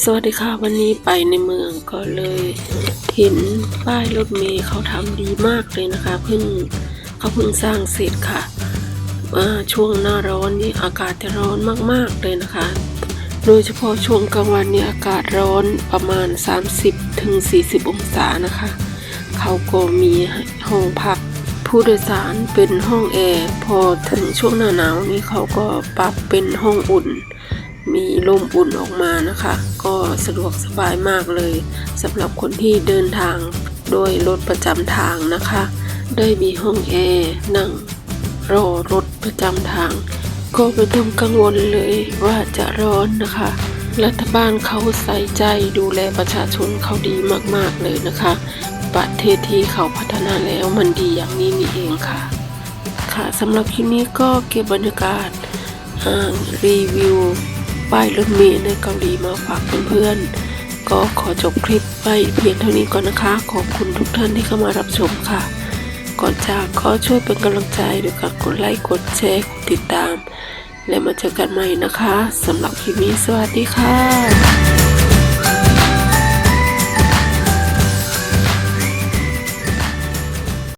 สวัสดีค่ะวันนี้ไปในเมืองก็เลยเห็นป้ายรถเมล์เขาทำดีมากเลยนะคะเพิ่งเขาเพิ่งสร้างเสร็จค่ะอ่าช่วงหน้าร้อนนี่อากาศจะร้อนมากๆเลยนะคะ โดยเฉพาะช่วงกลางวันนี่อากาศร้อนประมาณ 30ถึง40องศานะคะ เขาก็มีห้องพักผู้โดยสารเป็นห้องแอร์พอถึงช่วงหน้าหนาวนี่เขาก็ปรับเป็นห้องอุ่น มีลมอุ่นออกมานะคะ ก็สะดวกสบายมากเลยสำหรับคนที่เดินทางโดยรถประจำทางนะคะ ได้มีห้องแอร์นั่งรอรถประจำทาง ก็ไม่ต้องกังวลเลยว่าจะร้อนนะคะ รัฐบาลเขาใส่ใจดูแลประชาชนเขาดีมากๆเลยนะคะ ประเทศที่เขาพัฒนาแล้วมันดีอย่างนี้นี่เองค่ะ ค่ะสำหรับคลิปนี้ก็เก็บบรรยากาศรีวิว ป้ายรถเมล์ในเกาหลีมาฝากเพื่อนๆ ก็ขอจบคลิปไปเพียงเท่านี้ก่อนนะคะ ขอบคุณทุกท่านที่เข้ามารับชมค่ะ ก่อนจากขอช่วยเป็นกำลังใจด้วยการกดไลค์ กดแชร์ กดติดตาม และมาเจอกันใหม่นะคะสำหรับคลิปนี้สวัสดีค่ะ